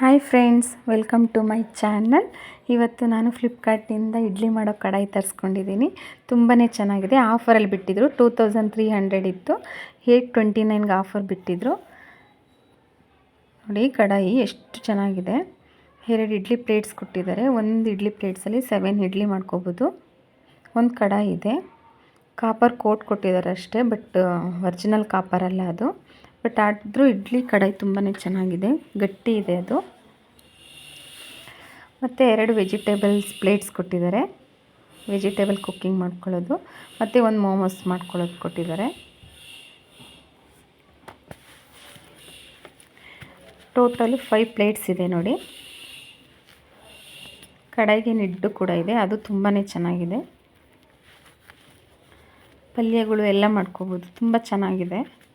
Hi friends welcome to my channel ಇವತ್ತು ನಾನು ಫ್ಲಿಪ್ಕಾರ್ಟಿಂದ ಇಡ್ಲಿ ಮಾಡೋ ಕಡಾಯಿ ತರಿಸ್ಕೊಂಡಿದ್ದೀನಿ. ತುಂಬಾ ಚೆನ್ನಾಗಿದೆ. ಆಫರಲ್ಲಿ ಬಿಟ್ಟಿದ್ರು. ಟೂ ತೌಸಂಡ್ ತ್ರೀ ಹಂಡ್ರೆಡ್ ಇತ್ತು. ಏಟ್ ಟ್ವೆಂಟಿ ನೈನ್ಗೆ ಆಫರ್ ಬಿಟ್ಟಿದ್ರು. ನೋಡಿ, ಕಡಾಯಿ ಎಷ್ಟು ಚೆನ್ನಾಗಿದೆ. ಎರಡು ಇಡ್ಲಿ ಪ್ಲೇಟ್ಸ್ ಕೊಟ್ಟಿದ್ದಾರೆ. ಒಂದು ಇಡ್ಲಿ ಪ್ಲೇಟ್ಸಲ್ಲಿ ಸೆವೆನ್ ಇಡ್ಲಿ ಮಾಡ್ಕೋಬೋದು. ಒಂದು ಕಡಾಯಿ ಇದೆ. ಕಾಪರ್ ಕೋಟ್ ಕೊಟ್ಟಿದ್ದಾರೆ ಅಷ್ಟೇ ಬಟ್ ಒರಿಜಿನಲ್ ಕಾಪರಲ್ಲ ಅದು. ಬಟ್ ಆದರೂ ಇಡ್ಲಿ ಕಡಾಯಿ ತುಂಬಾ ಚೆನ್ನಾಗಿದೆ. ಗಟ್ಟಿ ಇದೆ ಅದು. ಮತ್ತು ಎರಡು ವೆಜಿಟೇಬಲ್ಸ್ ಪ್ಲೇಟ್ಸ್ ಕೊಟ್ಟಿದ್ದಾರೆ. ವೆಜಿಟೇಬಲ್ ಕುಕ್ಕಿಂಗ್ ಮಾಡ್ಕೊಳ್ಳೋದು. ಮತ್ತು ಒಂದು ಮೋಮೋಸ್ ಮಾಡ್ಕೊಳ್ಳೋದು ಕೊಟ್ಟಿದ್ದಾರೆ. ಟೋಟಲ್ ಫೈವ್ ಪ್ಲೇಟ್ಸ್ ಇದೆ ನೋಡಿ. ಕಡಾಯಿಗೆ ನಿಡ್ಡು ಕೂಡ ಇದೆ. ಅದು ತುಂಬಾ ಚೆನ್ನಾಗಿದೆ. ಪಲ್ಯಗಳು ಎಲ್ಲ ಮಾಡ್ಕೋಬೋದು. ತುಂಬ ಚೆನ್ನಾಗಿದೆ.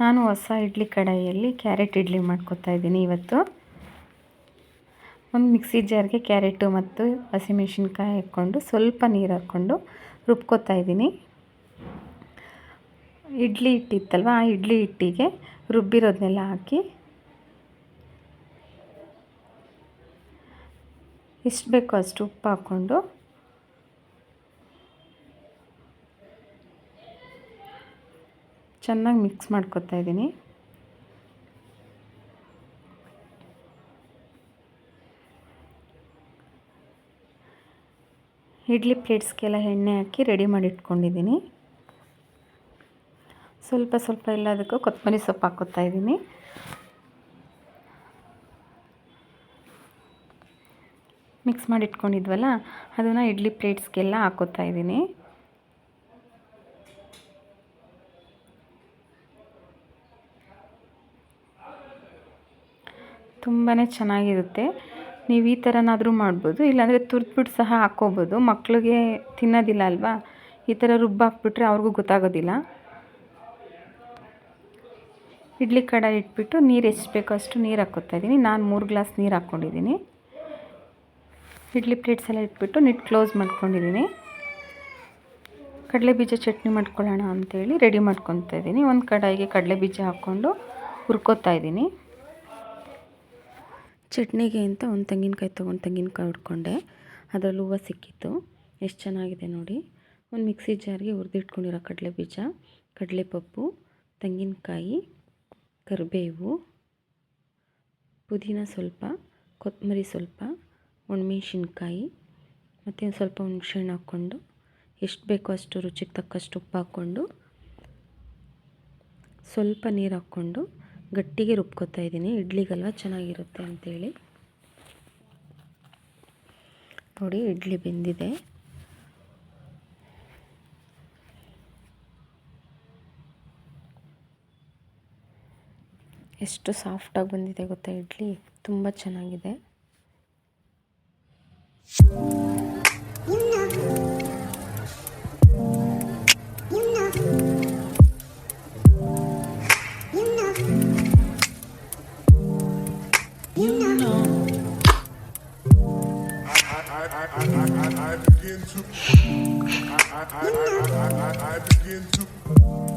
ನಾನು ಹೊಸ ಇಡ್ಲಿ ಕಡಾಯಿಯಲ್ಲಿ ಕ್ಯಾರೆಟ್ ಇಡ್ಲಿ ಮಾಡ್ಕೊತಾ ಇದ್ದೀನಿ ಇವತ್ತು. ಒಂದು ಮಿಕ್ಸಿ ಜಾರ್ಗೆ ಕ್ಯಾರೆಟು ಮತ್ತು ಹಸಿಮೆಣ್ಸಿನ್ಕಾಯಿ ಹಾಕ್ಕೊಂಡು ಸ್ವಲ್ಪ ನೀರು ಹಾಕ್ಕೊಂಡು ರುಬ್ಕೊತಾ ಇದ್ದೀನಿ. ಇಡ್ಲಿ ಹಿಟ್ಟಿತ್ತಲ್ವ? ಆ ಇಡ್ಲಿ ಹಿಟ್ಟಿಗೆ ರುಬ್ಬಿರೋದನ್ನೆಲ್ಲ ಹಾಕಿ ಎಷ್ಟು ಬೇಕೋ ಅಷ್ಟು ಉಪ್ಪು ಹಾಕ್ಕೊಂಡು ಚೆನ್ನಾಗಿ ಮಿಕ್ಸ್ ಮಾಡ್ಕೊತಾ ಇದ್ದೀನಿ. ಇಡ್ಲಿ ಪ್ಲೇಟ್ಸ್ಗೆಲ್ಲ ಎಣ್ಣೆ ಹಾಕಿ ರೆಡಿ ಮಾಡಿ ಇಟ್ಕೊಂಡಿದ್ದೀನಿ. ಸ್ವಲ್ಪ ಸ್ವಲ್ಪ ಎಲ್ಲದಕ್ಕೂ ಕೊತ್ತಂಬರಿ ಸೊಪ್ಪು ಹಾಕೋತಾ ಇದ್ದೀನಿ. ಮಿಕ್ಸ್ ಮಾಡಿ ಇಟ್ಕೊಂಡಿದ್ವಲ್ಲ, ಅದನ್ನು ಇಡ್ಲಿ ಪ್ಲೇಟ್ಸ್ಗೆಲ್ಲ ಹಾಕೋತಾ ಇದ್ದೀನಿ. ತುಂಬಾ ಚೆನ್ನಾಗಿರುತ್ತೆ. ನೀವು ಈ ಥರನಾದರೂ ಮಾಡ್ಬೋದು. ಇಲ್ಲಾಂದರೆ ತುರಿದ್ಬಿಟ್ಟು ಸಹ ಹಾಕ್ಕೋಬೋದು. ಮಕ್ಕಳಿಗೆ ತಿನ್ನೋದಿಲ್ಲ ಅಲ್ವಾ? ಈ ಥರ ರುಬ್ಬಾಕ್ಬಿಟ್ರೆ ಅವ್ರಿಗೂ ಗೊತ್ತಾಗೋದಿಲ್ಲ. ಇಡ್ಲಿ ಕಡಾಯಿ ಇಟ್ಬಿಟ್ಟು ನೀರು ಎಷ್ಟು ಬೇಕೋ ಅಷ್ಟು ನೀರು ಹಾಕ್ಕೋತಾ ಇದ್ದೀನಿ. ನಾನು ಮೂರು ಗ್ಲಾಸ್ ನೀರು ಹಾಕ್ಕೊಂಡಿದ್ದೀನಿ. ಇಡ್ಲಿ ಪ್ಲೇಟ್ಸ್ ಎಲ್ಲ ಇಟ್ಬಿಟ್ಟು ನಿಟ್ಟು ಕ್ಲೋಸ್ ಮಾಡ್ಕೊಂಡಿದ್ದೀನಿ. ಕಡಲೆ ಬೀಜ ಚಟ್ನಿ ಮಾಡ್ಕೊಳ್ಳೋಣ ಅಂಥೇಳಿ ರೆಡಿ ಮಾಡ್ಕೊತಾ ಇದ್ದೀನಿ. ಒಂದು ಕಡಾಯಿಗೆ ಕಡಲೆ ಬೀಜ ಹಾಕ್ಕೊಂಡು ಹುರ್ಕೋತಾ ಇದ್ದೀನಿ. ಚಟ್ನಿಗೆ ಅಂತ ಒಂದು ತೆಂಗಿನಕಾಯಿ ತೊಗೊಂಡು ತೆಂಗಿನಕಾಯಿ ಹುಡ್ಕೊಂಡೆ. ಅದರಲ್ಲಿ ಹೂವು ಸಿಕ್ಕಿತ್ತು. ಎಷ್ಟು ಚೆನ್ನಾಗಿದೆ ನೋಡಿ. ಒಂದು ಮಿಕ್ಸಿ ಜಾರ್ಗೆ ಹುರಿದಿಟ್ಕೊಂಡಿರೋ ಕಡಲೆ ಬೀಜ ಕಡಲೆಪಪ್ಪು, ತೆಂಗಿನಕಾಯಿ, ಕರಿಬೇವು, ಪುದೀನ ಸ್ವಲ್ಪ, ಕೊತ್ತಂಬರಿ ಸ್ವಲ್ಪ, ಒಣಮೆಣ್ಸಿನ್ಕಾಯಿ, ಮತ್ತು ಒಂದು ಸ್ವಲ್ಪ ಹುಣ್ಸೆಹಣ್ಣು ಹಾಕ್ಕೊಂಡು, ಎಷ್ಟು ಬೇಕೋ ಅಷ್ಟು ರುಚಿಗೆ ತಕ್ಕಷ್ಟು ಉಪ್ಪು ಹಾಕ್ಕೊಂಡು, ಸ್ವಲ್ಪ ನೀರು ಹಾಕ್ಕೊಂಡು ಗಟ್ಟಿಗೆ ರುಬ್ಕೊತಾ ಇದ್ದೀನಿ. ಇಡ್ಲಿಗಲ್ವ ಚೆನ್ನಾಗಿರುತ್ತೆ ಅಂಥೇಳಿ ನೋಡಿ, ಇಡ್ಲಿ ಬೆಂದಿದೆ. ಎಷ್ಟು ಸಾಫ್ಟಾಗಿ ಬಂದಿದೆ ಗೊತ್ತಾ ಇಡ್ಲಿ? ತುಂಬ ಚೆನ್ನಾಗಿದೆ. I begin to. I begin to.